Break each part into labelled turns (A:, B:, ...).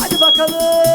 A: Hadi bakalım.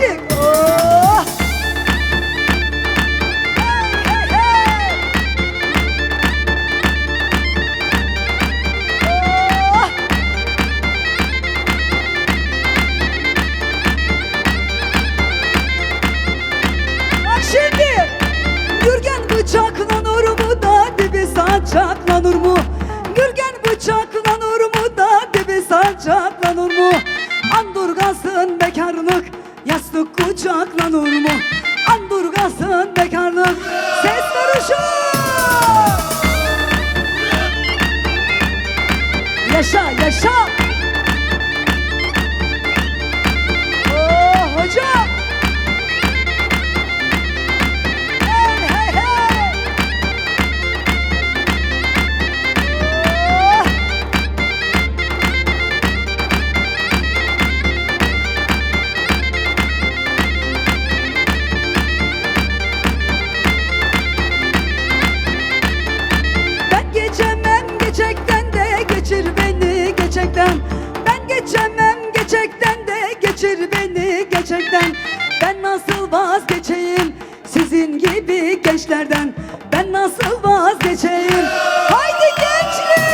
A: Haydi Yastık kucakla durma Andurgasın bekarlık. Ses karışır Yaşa yaşa! gençlerden. Ben nasıl vazgeçeyim sizin gibi gençlerden? Ben nasıl vazgeçeyim? Haydi gençler!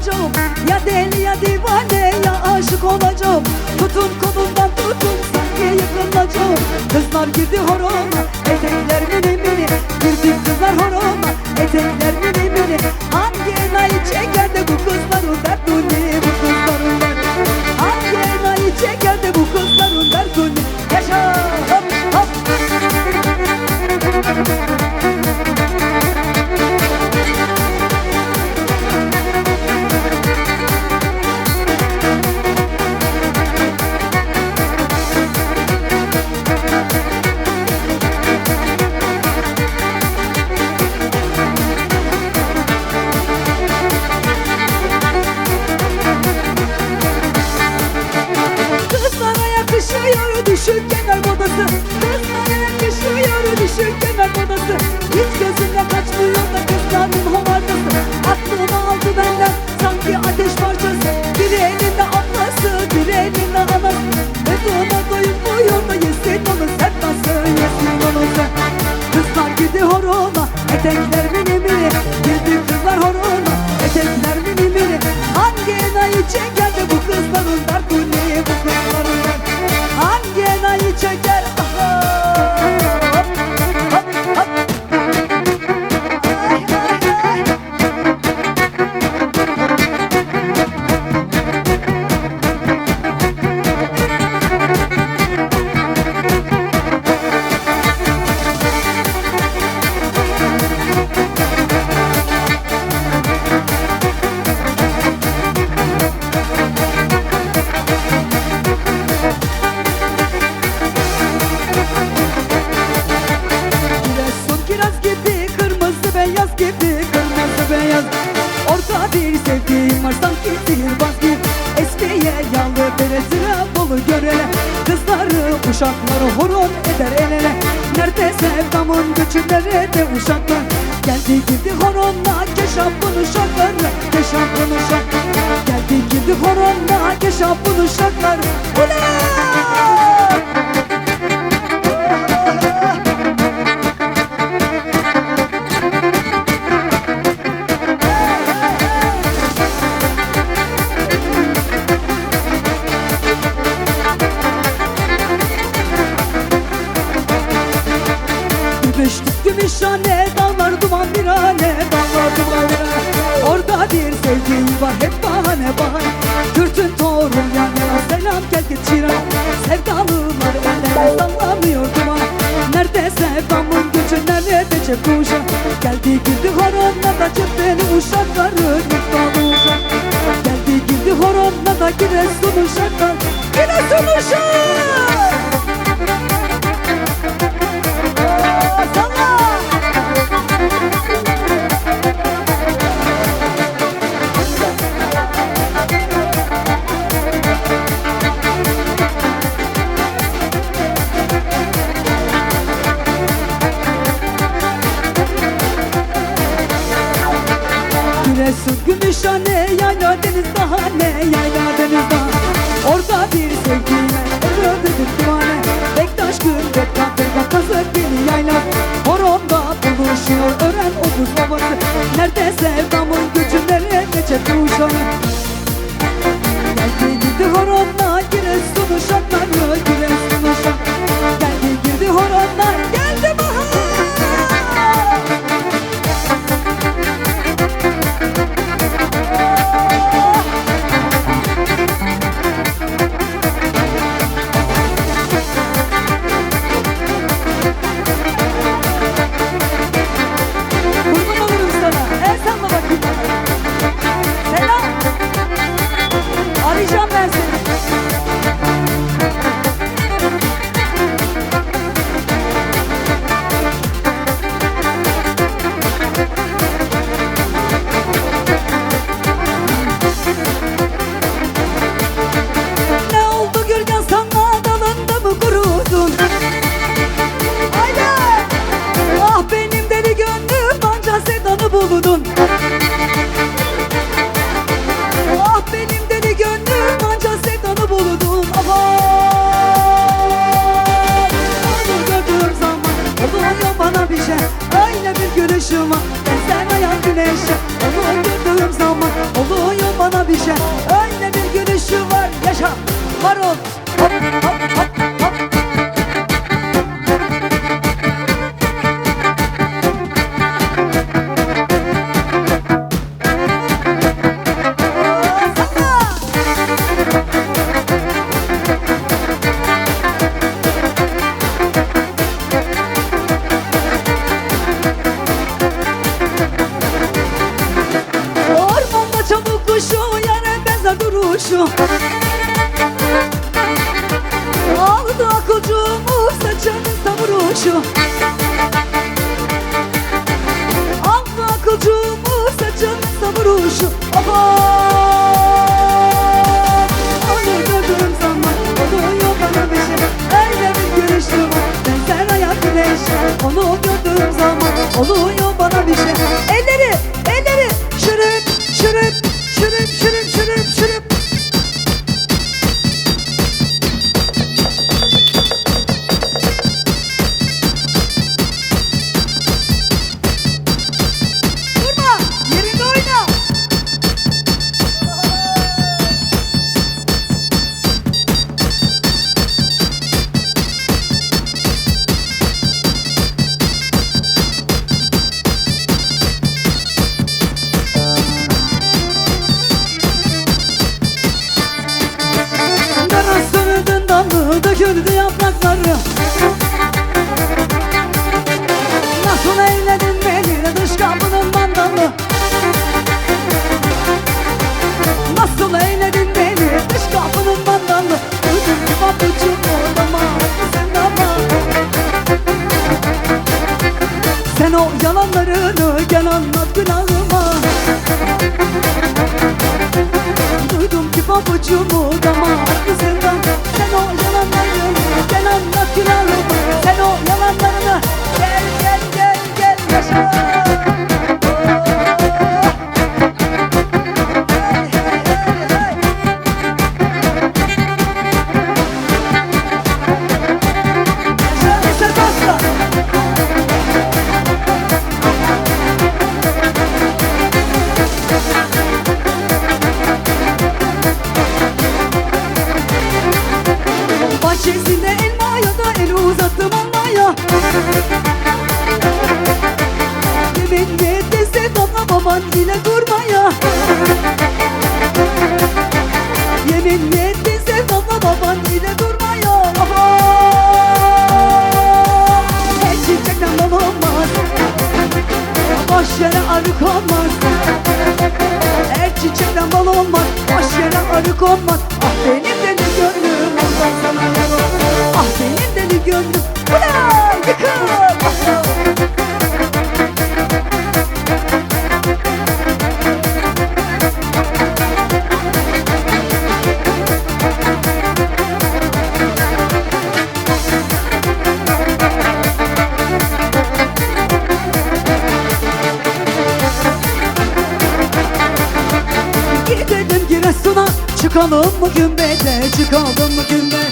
A: olacağım. Ya deli ya divane ya aşık olacağım. Tutun kolumdan tutun sanki yıkılacağım. Kızlar girdi horona Etekler mini mini. Girdi kızlar horona düşük kenar modası Kızların düşüyor düşük kenar modası Hiç gözümden kaçmıyor da kızların homardası Aklımı aldı benden sanki ateş parçası. Biri elinde ablası biri elinde anası. Ve buna doyulmuyor da yesin onu sen nasıl yesin onu sen Kızlar gidi horona etekler mini mini Girdi kızlar horona etekler mini mini Hangi enayı çeker de bu kızların 不孤独。kuşum Aldı kocuğumu saçının savuruşu Aldı kocuğumu saçının savuruşu Oho! Onu gördüğüm zaman oluyor bana bir şey Elleri de humor. Yettiyse baba baban ile durmuyor. Her şey çiçekten bal olmaz. Boş yere arık olmaz. Her şey çiçekten bal olmaz. Boş yere arık olmaz. Ah benim deli gönlüm. Ah benim deli gönlüm. Ulan yıkıl çıkalım mı gümbete? Çıkalım mı gümbete?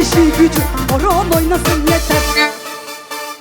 A: işi gücü Horon oynasın ye.